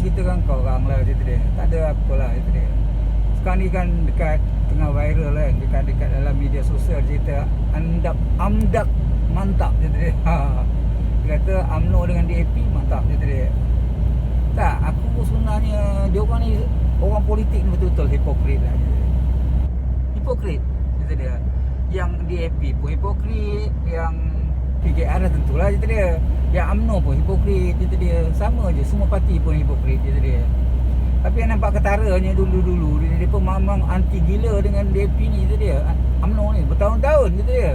ceritakan kau orang lah cerita dia. Tak ada apa lah cerita dia. Sekarang ni kan dekat tengah viral kan dekat dekat dalam media sosial cerita andap amdak mantap cerita dia. Ha. Dia kata UMNO dengan DAP mantap cerita dia. Tak, aku sebenarnya dia orang ni orang politik ni betul-betul hipokrit lah cerita dia. Hipokrit cerita dia. Yang DAP pun hipokrit, yang PKR lah tentulah cerita dia. Yang UMNO pun hipokrit cerita dia. Sama je semua parti pun hipokrit cerita dia. Tapi yang nampak ketaranya dulu-dulu dia, dia pun memang anti gila dengan DAP ni cerita dia. UMNO ni bertahun-tahun cerita dia.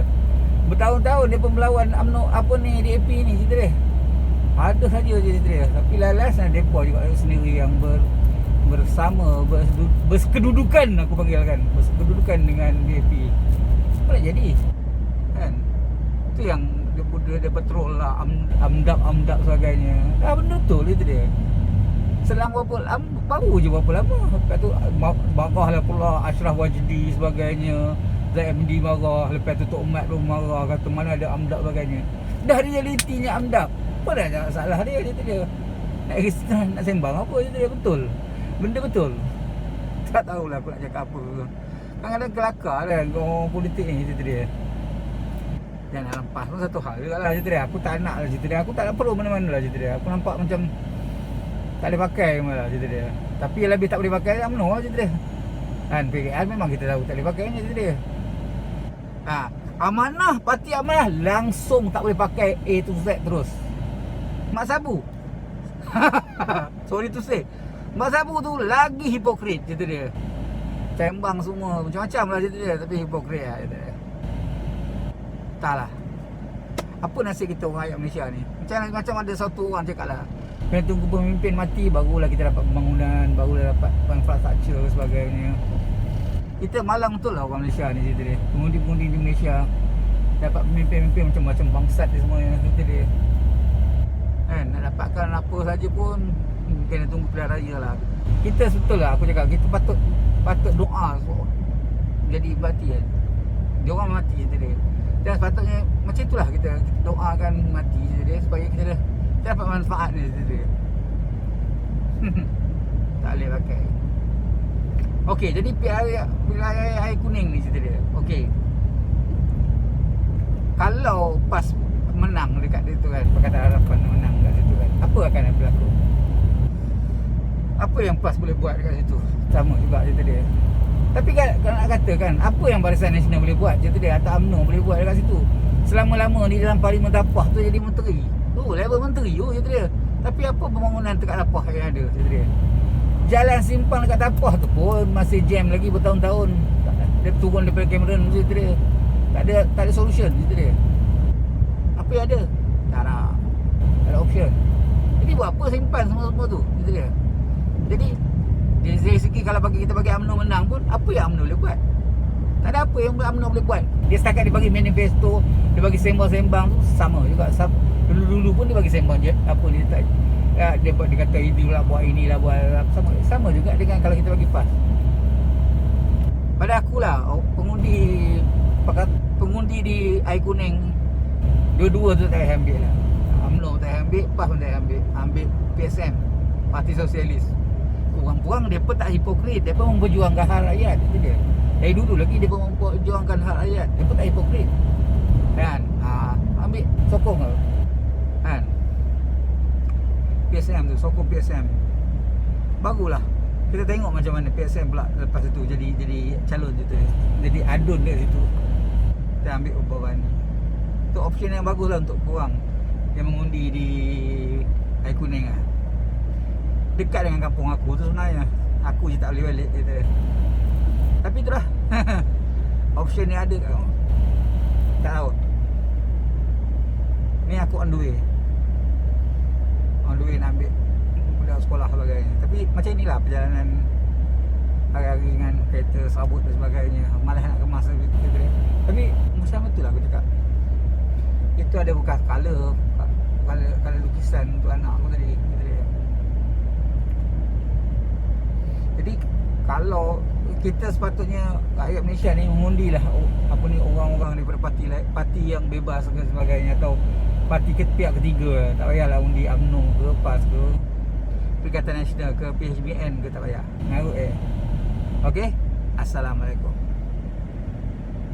Bertahun-tahun dia pun melawan UMNO apa ni DAP ni cerita dia. Ada saja cerita dia. Tapi lalas depa juga sendiri yang ber bersama berkedudukan aku panggilkan berkedudukan dengan DAP boleh jadi kan tu yang dia dia, dia patrol lah am, amdap amdap sebagainya. Dah benda betul itu dia. Selang berapa lama baru je berapa lama. Lepas tu ma- marah lah pula Ashraf Wajdi sebagainya. ZMD marah lepas tu Tok Mat pun marah kata mana ada amdap sebagainya. Dah realitinya amdap. Apa dah nak salah dia dia dia. Nak risau nak sembang apa dia dia betul. Benda betul. Tak tahulah aku nak cakap apa. Kadang-kadang kelakar kan orang politik ni cerita dia Jangan lampas pun satu hal juga lah cerita dia. Aku tak nak lah cerita dia. Aku tak nak perlu mana-mana lah cerita dia. Aku nampak macam Tak boleh pakai malah cerita dia. Tapi yang lebih tak boleh pakai UMNO lah cerita dia. Kan PKR memang kita tahu tak boleh pakai cerita dia. Ha, Amanah Parti Amanah Langsung tak boleh pakai A to Z terus. Mak Sabu. Sorry to say. Mak Sabu tu lagi hipokrit cerita dia. Sembang semua. Macam-macam lah cerita dia Tapi hipokrit lah cerita dia Tak lah Apa nasib kita orang rakyat Malaysia ni? Macam macam ada satu orang cakap lah. Kena tunggu pemimpin mati Barulah kita dapat pembangunan Barulah dapat infrastruktur dan sebagainya. Kita malang betul lah orang Malaysia ni cerita dia. Pengundi-pengundi di Malaysia Dapat pemimpin-pemimpin macam-macam bangsat dia semua yang cerita dia. Kan nak dapatkan apa saja pun hmm, Kena tunggu pilihan raya lah. Kita betul lah aku cakap Kita patut patut doa so, Jadi mati kan. Dia orang mati cerita dia Dan sepatutnya Macam itulah kita, kita doakan mati cerita dia Supaya kita dah Kita dapat manfaat dia dia. Tak boleh pakai. Okey jadi wilayah wilayah air kuning ni cerita dia. Okey. Kalau pas menang dekat situ kan Pakatan Harapan menang dekat situ kan Apa akan berlaku? Apa yang PAS boleh buat dekat situ? Sama juga cerita dia Tapi kan kalau nak kata kan Apa yang Barisan Nasional boleh buat? Cerita dia Atau UMNO boleh buat dekat situ. Selama-lama di dalam Parlimen Tapah tu jadi menteri. Oh level menteri. Oh cerita dia. Tapi apa pembangunan dekat Tapah yang ada? Cerita dia. Jalan simpang dekat Tapah tu pun Masih jam lagi bertahun-tahun. Dia turun daripada Cameron cerita dia. Tak ada tak ada solution cerita dia. Apa yang ada? Tak nak Tak ada option. Jadi buat apa simpan semua-semua tu? Itu dia. Jadi Dari segi kalau bagi kita bagi UMNO menang pun Apa yang UMNO boleh buat? Tak ada apa yang UMNO boleh buat. Dia setakat dia bagi manifesto Dia bagi sembang-sembang tu Sama juga. Dulu-dulu pun dia bagi sembang je. Apa dia tak ya, dia, buat, dia kata ini lah buat ini lah buat sama, sama juga dengan kalau kita bagi PAS Pada akulah oh, Pengundi Pengundi di air kuning Dua-dua tu tak ambil lah. UMNO tak ambil PAS pun tak ambil. Ambil PSM Parti Sosialis Kurang-kurang dia pun tak hipokrit. Dia pun memperjuangkan hak rakyat. Itu dia. Dari dulu lagi dia pun memperjuangkan hak rakyat. Dia pun tak hipokrit. Kan? Ha, Ambil Sokong lah. Kan? PSM tu Sokong PSM Bagulah kita tengok macam mana PSM pula lepas itu jadi jadi calon tu jadi adun dekat situ. Kita ambil ubahan ni tu option yang bagus lah untuk korang. Yang mengundi di air kuning lah dekat dengan kampung aku tu sebenarnya. Aku je tak boleh balik kata. tapi tu lah option yang ada kat kamu tak tahu ni aku on the way. On the way nak ambil budak sekolah sebagainya tapi macam inilah perjalanan hari-hari dengan kereta serabut dan sebagainya. Malas nak kemas tapi macam betul lah aku cakap. Itu ada bekas color color, color lukisan untuk anak aku tadi gitu dia. jadi kalau kita sepatutnya rakyat Malaysia ni mengundi lah apa ni orang-orang daripada parti parti yang bebas dan sebagainya atau parti ke pihak ketiga tak payahlah undi UMNO ke PAS ke Perikatan Nasional ke PHBN ke tak payah. Ngarut eh. Okey. Assalamualaikum.